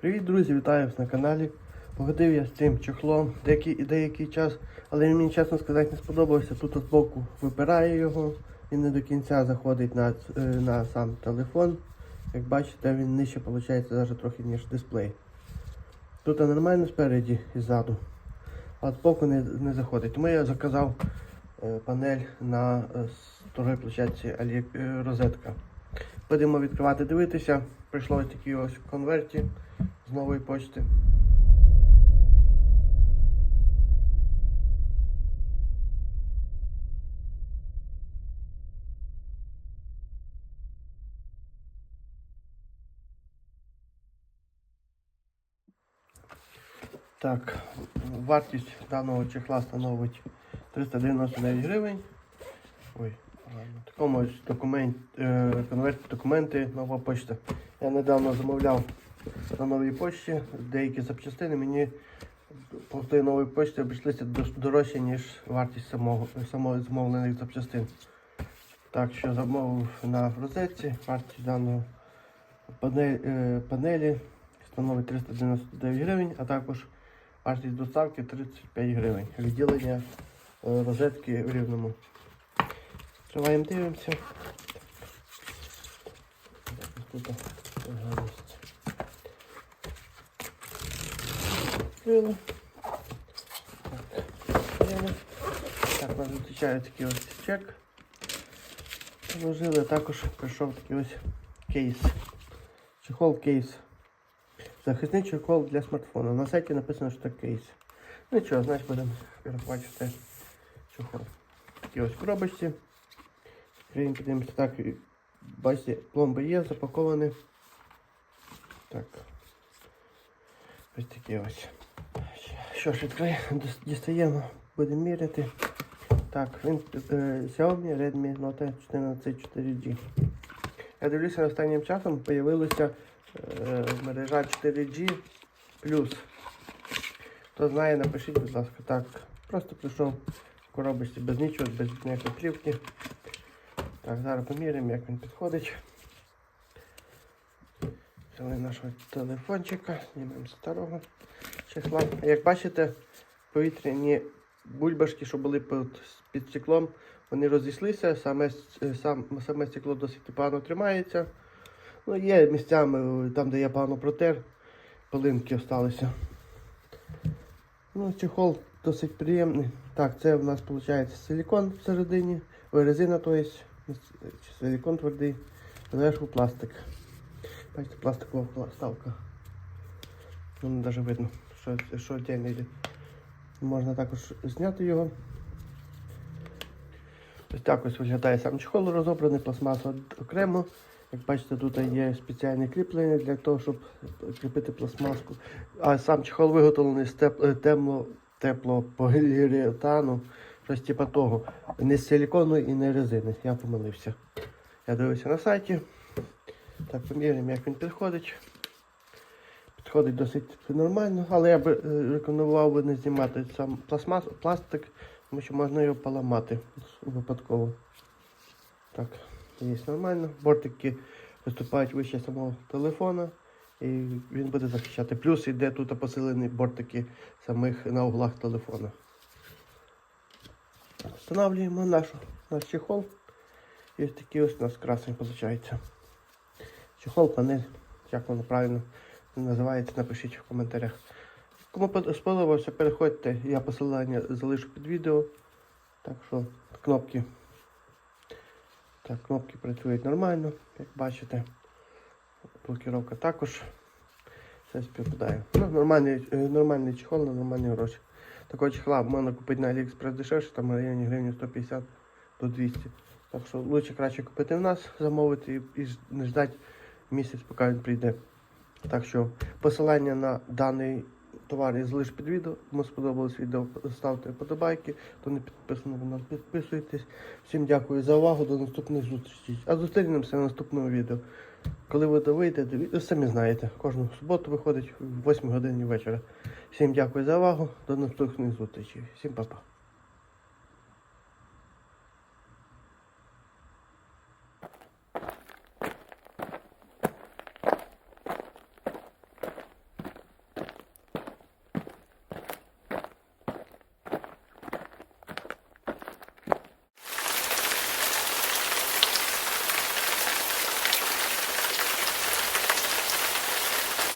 Привіт, друзі, вітаю вас на каналі. Погодив я з цим чохлом деякий, деякий час, але він мені чесно сказати не сподобався. Тут з боку випирає його, він не до кінця заходить на, е, на сам телефон. Як бачите, він нижче виходить навіть трохи ніж дисплей. Тут нормально спереді і ззаду, а з боку не, не заходить. Тому я заказав е, панель на е, старої площадці е, розетка. Будемо відкривати, дивитися. Прийшло ось такі ось конверті з нової почти. Так, вартість даного чехла становить 399 гривень. Ой. В такому ось документ, е, конверті документи нова почта. Я недавно замовляв на новій почті деякі запчастини. Мені по тій новій почті обійшлися дорожче, ніж вартість самого, самого замовлених запчастин. Так що замовив на розетці вартість даного панель, е, панелі становить 399 гривень, а також вартість доставки 35 гривень. Відділення е, розетки в рівному. Відкриваємо, дивимося. Ось Тут ага, є. Відкрили. Так, відкрили. Так, нас зустрічає такий ось чек. Положили, також прийшов такий ось кейс. Чехол кейс. Захисний чехол для смартфону. На сайті написано, що це кейс. Ну нічого, значить будемо перехвачувати чехол. Такі ось коробочці. Відкриємо, подивимося. Так, бачите, пломби є, запаковані. Так. Ось такі ось. Що ж, відкриємо, дістаємо, будемо міряти. Так, він е, Xiaomi Redmi Note 14 4G. Я дивлюся, останнім часом з'явилася е, мережа 4G плюс. Хто знає, напишіть, будь ласка. Так, просто прийшов в коробочці без нічого, без ніякої плівки. Так, зараз поміряємо, як він підходить. Взяли нашого телефончика, знімемо старого числа. Як бачите, повітряні бульбашки, що були під, під стеклом, вони розійшлися, саме, сам, саме стекло досить погано тримається. Ну, є місцями, е, там, де я погано протер, пилинки залишилися. Ну, чехол досить приємний. Так, це в нас виходить силікон всередині, резина, то є, чи силікон твердий, зверху пластик. Бачите, пластикова вставка. Ну, навіть видно, що, що отдельно йде. Можна також зняти його. Ось так ось виглядає сам чехол розобраний, пластмаса окремо. Як бачите, тут є спеціальне кріплення для того, щоб кріпити пластмаску. А сам чехол виготовлений з теп... е, темно... щось типу того. Не з силікону і не резини. Я помилився. Я дивився на сайті. Так, поміряємо, як він підходить. Підходить досить нормально, але я би е, рекомендував би не знімати сам пластмас, пластик, тому що можна його поламати випадково. Так, є нормально. Бортики виступають вище самого телефона і він буде захищати. Плюс іде тут посилені бортики самих на углах телефона. Встановлюємо нашу, наш чехол. І ось такий ось у нас красень виходить. Чехол, панель, як воно правильно називається, напишіть в коментарях. Кому под- сподобався, переходьте, я посилання залишу під відео. Так що кнопки. Так, кнопки працюють нормально, як бачите. Блокіровка також. Все співпадає. Ну, нормальний, е, нормальний чехол на нормальні гроші. Такого чехла можна купити на AliExpress дешевше, там в районі гривень 150 до 200. Так що лучше краще купити в нас, замовити і, не ждати місяць, поки він прийде. Так що посилання на даний товар я залишу під відео. Кому сподобалось відео, ставте подобайки. Хто не підписаний, на підписуйтесь. Всім дякую за увагу. До наступних зустрічей. А зустрінемося в наступному відео. Коли ви ви самі знаєте, кожну суботу виходить в 8 годині вечора. Всім дякую за увагу. До наступних зустрічей. Всім па-па.